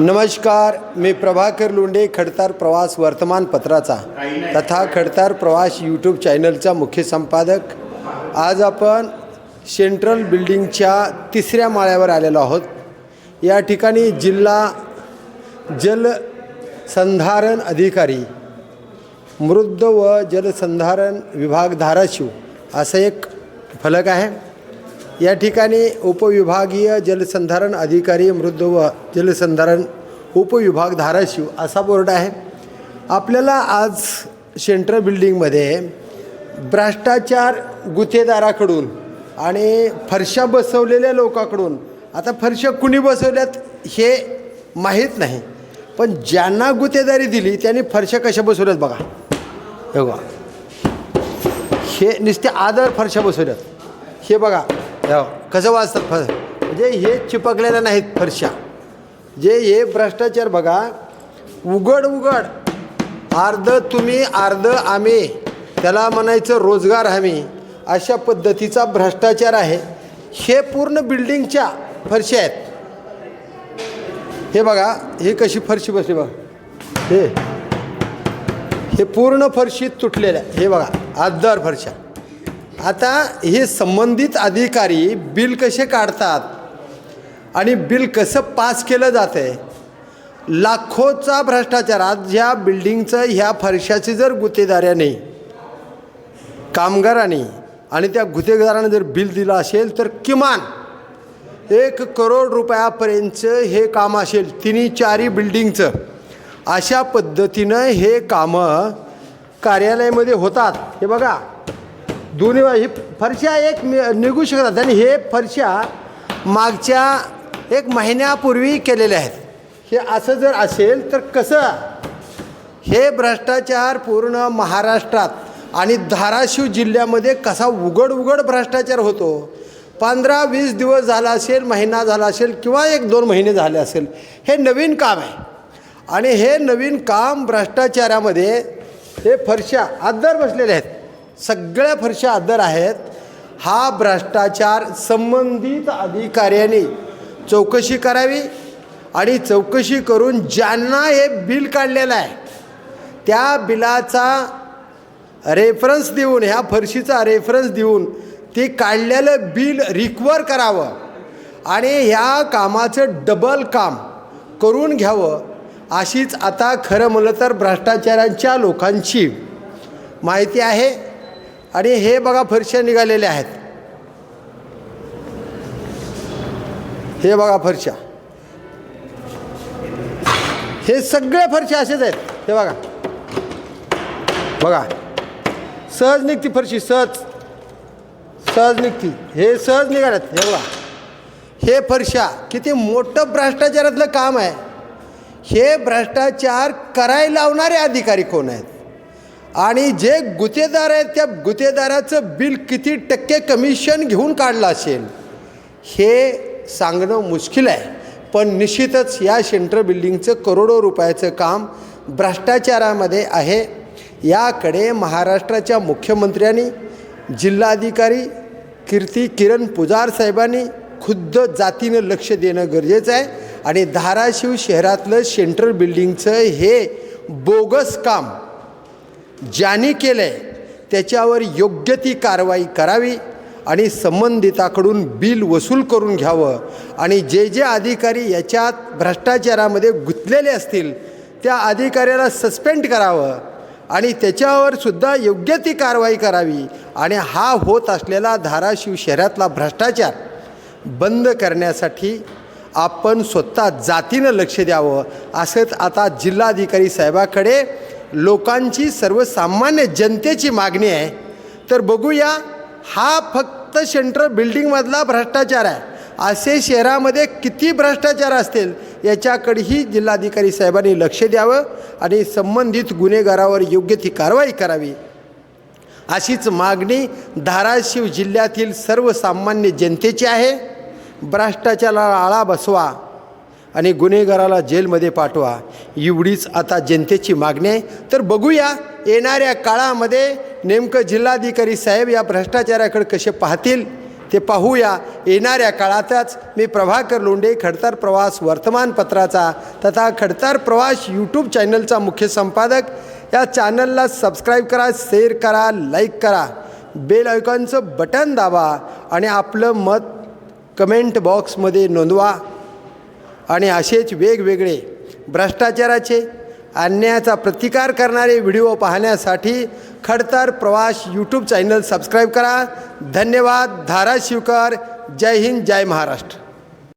नमस्कार मी प्रभाकर लोंढे खडतार प्रवास वर्तमानपत्राचा तथा खडतार प्रवास यूट्यूब चॅनलचा मुख्य संपादक. आज आपण सेंट्रल बिल्डिंगच्या तिसऱ्या माळ्यावर आलेलो आहोत. या ठिकाणी जिल्हा जलसंधारण अधिकारी मृद व जलसंधारण विभाग धाराशिव असं एक फलक आहे. या ठिकाणी उपविभागीय जलसंधारण अधिकारी मृद व जलसंधारण उपविभाग धाराशिव असा बोर्ड आहे. आपल्याला आज सेंट्रल बिल्डिंगमध्ये भ्रष्टाचार गुत्तेदाराकडून आणि फरशा बसवलेल्या लोकांकडून आता फरशा कुणी बसवल्यात हे माहीत नाही पण ज्यांना गुत्तेदारी दिली त्यांनी फरशा कशा बसवल्यात बघा. हे बघा. हे नुसते आदर फरशा बसवल्यात. हे बघा हे बघा, कसं वाचतात फर म्हणजे हे चिपकलेल्या नाहीत फरशा. जे हे भ्रष्टाचार बघा उघड उघड. अर्ध तुम्ही अर्ध आम्ही. त्याला म्हणायचं रोजगार हमी. अशा पद्धतीचा भ्रष्टाचार आहे. हे पूर्ण बिल्डिंगच्या फरशा आहेत. हे बघा हे कशी फरशी बसली बघा. हे. हे पूर्ण फरशी तुटलेल्या हे बघा आददार फरशा. आता हे संबंधित अधिकारी बिल कसे काढतात आणि बिल कसं पास केलं जातं आहे लाखोचा भ्रष्टाचार आज ह्या बिल्डिंगचं ह्या फरशाची जर गुत्तेदाऱ्याने कामगारांनी आणि त्या गुत्तेदाराने जर बिल दिलं असेल तर किमान एक करोड रुपयापर्यंतचं हे काम असेल तिन्ही चारी बिल्डिंगचं. अशा पद्धतीनं हे कामं कार्यालयामध्ये होतात. हे बघा दोन्ही ही फरशा एक नि- निघू शकतात आणि हे फरशा मागच्या एक महिन्यापूर्वी केलेल्या आहेत. हे असं जर असेल तर कसं? हे भ्रष्टाचार पूर्ण महाराष्ट्रात आणि धाराशिव जिल्ह्यामध्ये कसा उघड उघड भ्रष्टाचार होतो? पंधरा वीस दिवस झाला असेल महिना झाला असेल किंवा एक दोन महिने झाले असेल हे नवीन काम आहे. आणि हे नवीन काम भ्रष्टाचारामध्ये हे फरशा आदर बसलेले आहेत. सगळ्या फरशा आदर आहेत. हा भ्रष्टाचार संबंधित अधिकाऱ्यांनी चौकशी करावी आणि चौकशी करून ज्यांना हे बिल काढलेलं आहे त्या बिलाचा रेफरन्स देऊन ह्या फरशीचा रेफरन्स देऊन ते काढलेलं बिल रिकवर करावं आणि ह्या कामाचं डबल काम करून घ्यावं अशीच आता खरं म्हणलं तर भ्रष्टाचारांच्या लोकांची माहिती आहे. आणि हे बघा फरशा निघालेल्या आहेत. हे बघा फरशा हे सगळे फरशा असेच आहेत. हे बघा. बघा. सहज निघती फरशी सहज. सहज निघती. हे सहज निघाल्यात. हे बघा. हे फरशा किती मोठं भ्रष्टाचारातलं काम आहे. हे भ्रष्टाचार करायला लावणारे अधिकारी कोण आहेत? आणि जे गुत्तेदार आहेत त्या गुतेदाराचं बिल किती टक्के कमिशन घेऊन काढलं असेल हे सांगणं मुश्किल आहे. पण निश्चितच या सेंट्रल बिल्डिंगचं करोडो रुपयाचं काम भ्रष्टाचारामध्ये आहे. याकडे महाराष्ट्राच्या मुख्यमंत्र्यांनी जिल्हाधिकारी कीर्ती किरण पुजार साहेबांनी खुद्द जातीनं लक्ष देणं गरजेचं आहे आणि धाराशिव शहरातलं सेंट्रल बिल्डिंगचं हे बोगस काम ज्याने केलं आहे त्याच्यावर योग्य ती कारवाई करावी आणि संबंधिताकडून बिल वसूल करून घ्यावं. आणि जे जे अधिकारी याच्यात भ्रष्टाचारामध्ये गुंतलेले असतील त्या अधिकाऱ्याला सस्पेंड करावं आणि त्याच्यावर सुद्धा योग्य ती कारवाई करावी. आणि हा होत असलेला धाराशिव शहरातला भ्रष्टाचार बंद करण्यासाठी आपण स्वतः जातीनं लक्ष द्यावं असंच आता जिल्हाधिकारी साहेबाकडे लोकांची सर्वसामान्य जनतेची मागणी आहे. तर बघूया हा फक्त सेंट्रल बिल्डिंगमधला भ्रष्टाचार आहे. असे शहरामध्ये किती भ्रष्टाचार असतील याच्याकडेही जिल्हाधिकारी साहेबांनी लक्ष द्यावं आणि संबंधित गुन्हेगारावर योग्य ती कारवाई करावी. अशीच मागणी धाराशिव जिल्ह्यातील सर्वसामान्य जनतेची आहे. भ्रष्टाचाराला आळा बसवा. आणि गुन्हेगाराला जेलमध्ये पाठवा. एवढीच आता जनतेची मागणी आहे. तर बघूया येणाऱ्या काळामध्ये नेमकं जिल्हाधिकारी साहेब या भ्रष्टाचाराकडे कसे पाहतील ते पाहूया. येणाऱ्या काळातच मी प्रभाकर लोंडे खडतर प्रवास वर्तमानपत्राचा तथा खडतर प्रवास यूट्यूब चॅनलचा मुख्य संपादक. या चॅनलला सबस्क्राईब करा शेअर करा लाईक करा. बेल आयकॉनचं बटन दाबा आणि आपलं मत कमेंट बॉक्समध्ये नोंदवा. आणि असेच वेगवेगळे भ्रष्टाचाराचे अन्यायाचा प्रतिकार करणारे व्हिडिओ पाहण्यासाठी खडतर प्रवास यूट्यूब चॅनल सबस्क्राईब करा. धन्यवाद. धाराशिवकर. जय हिंद. जय महाराष्ट्र.